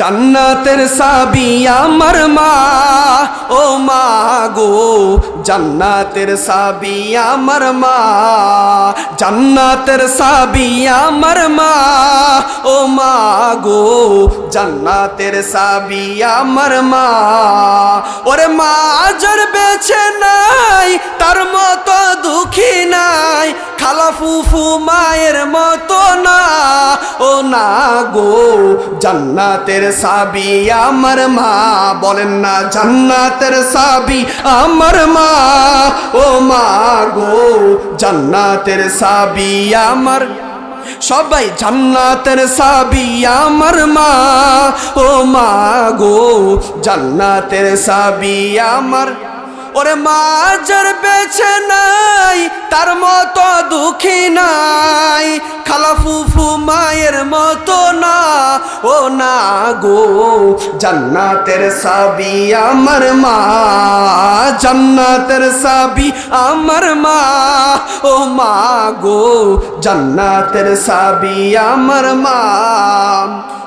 জান্নাতের সাবি আমার মা। ও মা গো, জান্নাতের সাবি আমার মা। জান্নাতের সাবি আমার মা। ও মা গো, জান্নাতের সাবি আমার মা। ওরে মা আজর বেছে নাই, তার মতো দুঃখী নাই। খালা ফুফু মায়ের মতো না ও না গো, জান্নাতের সাবি আমার মা। বলেন না, জান্নাতের সাবি আমার মা। ও মা গো, জান্নাতের সাবি আমার। সবাই জান্নাতের সাবি আমার মা। ও মা গো, জান্নাতের সাবি আমার। ওরে মাজার বেছে নাই, তার মতো দুঃখী নাই। খালা ফুফু মায়ের মতো না, ও না গো। জান্নাতের সাবি আমার মা, জান্নাতের সাবি আমার মা, ও মা গো। জান্নাতের সাবি আমার মা।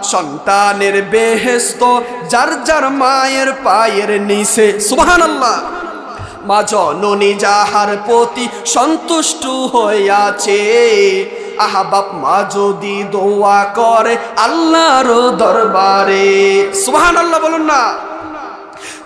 সন্তানের বেহেস্ত যার যার মায়ের পায়ের নিচে, সুবহানাল্লাহ। মা জননী যাহার প্রতি সন্তুষ্ট হইয়াছে আহা বাপ মা যদি দোয়া করে আল্লাহর দরবারে। সুবহান আল্লাহ বলুন না।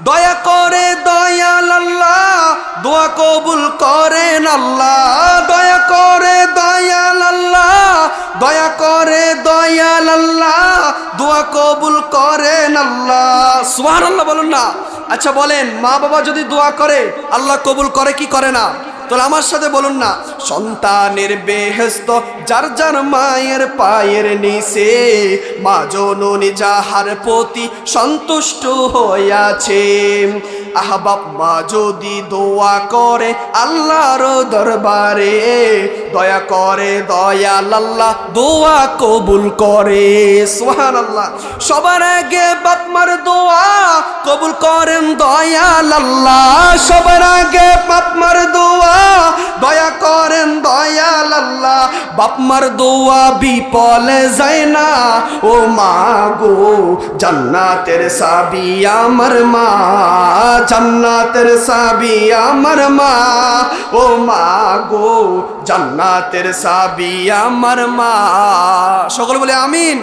দয়া করে দয়াল আল্লাহ, দোয়া কবুল করেন আল্লাহ। দয়া করে দয়াল আল্লাহ, দয়া করে দয়াল আল্লাহ, দোয়া কবুল করেন আল্লাহ। সুবহান আল্লাহ বলুন না। আচ্ছা বলেন, মা বাবা যদি দোয়া করে, আল্লাহ কবুল করে কি করে না? তাহলে আমার সাথে বলুন না। সন্তানের বেহেস্ত যার যার মায়ের পায়ের নিচে মা জননী যাহার প্রতি সন্তুষ্ট হইয়াছে। আহবাব মা যদি দোয়া করে আল্লাহর দরবারে, দয়া করে দয়াল আল্লাহ দোয়া কবুল করে। সোহান আল্লাহ সবার আগে বাপমার দোয়া কবুল করেন দয়াল আল্লাহ। সবার আগে বাপমার দোয়া দয়া করেন দয়াল আল্লাহ বাপমার দোয়া বিপলে যায় না। ও মা গো, জান্নাতের সাবি আমার মা, জান্নাতের সাবি আমার মা। ও মা গো, জান্নাতের সাবি আমার মা। সকল বলে, আমিন।